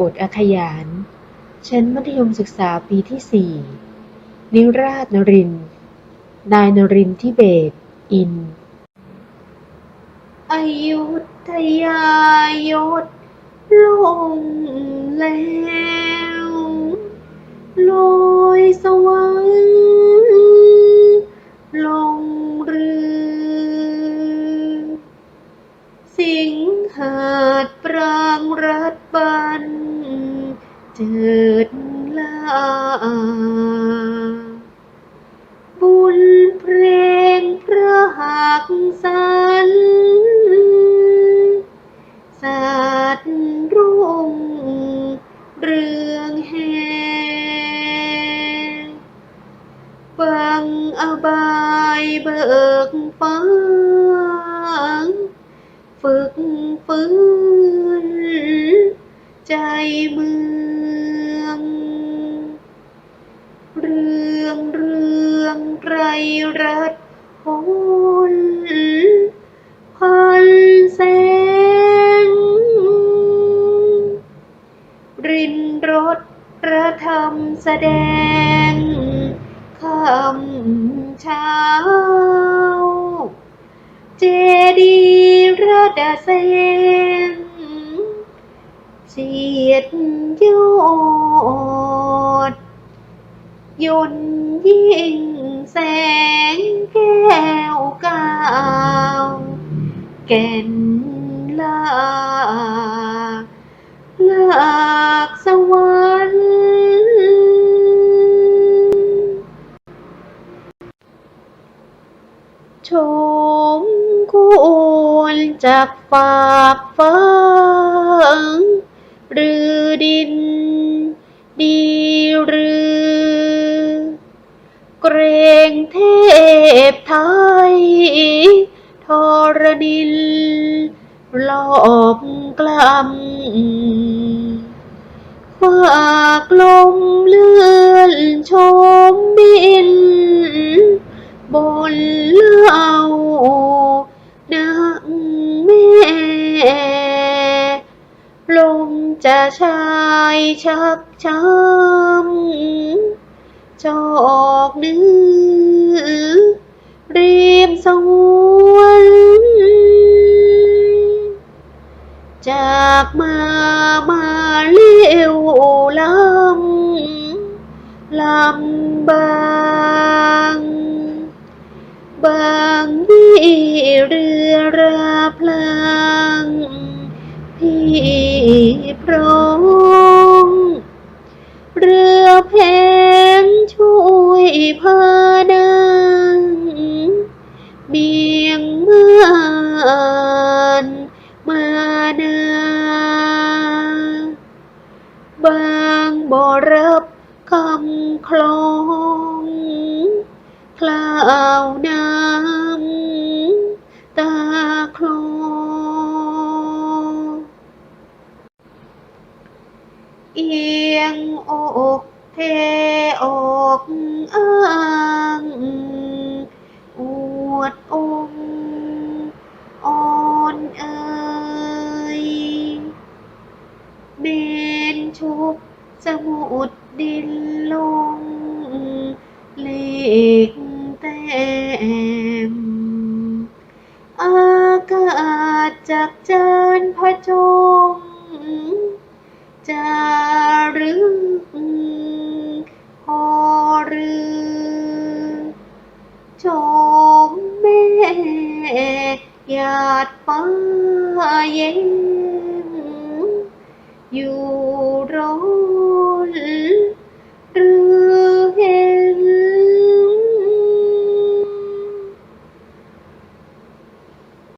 บทอขยาน ชั้นมัธยมศึกษาปีที่สี่นิราศนรินทร์นายนรินทร์ทิเบศอิน อายุทยายศลงแล้วลอยสวรร นเจิดลาบุญเพลงพระหักสันสัตว์รุ่งเรืองแหงบังอบายเบิกฟ้าฝึกฟื้น ไรรัตพลพันแสง รินรถพระธรรมแสดงคำเช้า เจดีระดาเซนเสียดยอดยนยิ่ง แสงแก้วกาวแก่นลาลากสวรรค์ชมควรจากฝากฟ้าหรือดิน ดีหรือ เกรงเทพไทยทรนิลหลอบกล้ำฝากลมเลื่อนชมบิน บนเล่านังแม่ลมจะชายชักช้ำ จอกเนื้อรีมสวนจากมามาเลี้ยวลำลำบางบางยี่เรือราพลางพี่พร้อมเรือแพงช่วย พานางเบียงเมื่อนมานาบางบ่รับคำคลองคลาวน้ำตาคลอเอียงอกเทอ กอ้างอวดองอ่อนเอ่ยเมนชุบสมุดดินลงเลขแต้มอากาศจากจานผจงจารึก หยาดฟ้าเย็นอยู่ร้อ